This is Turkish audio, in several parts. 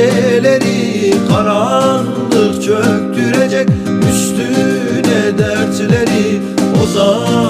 geceleri karanlık çöktürecek üstüne dertleri O zaman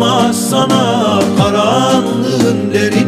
yaramaz sana karanlığın derin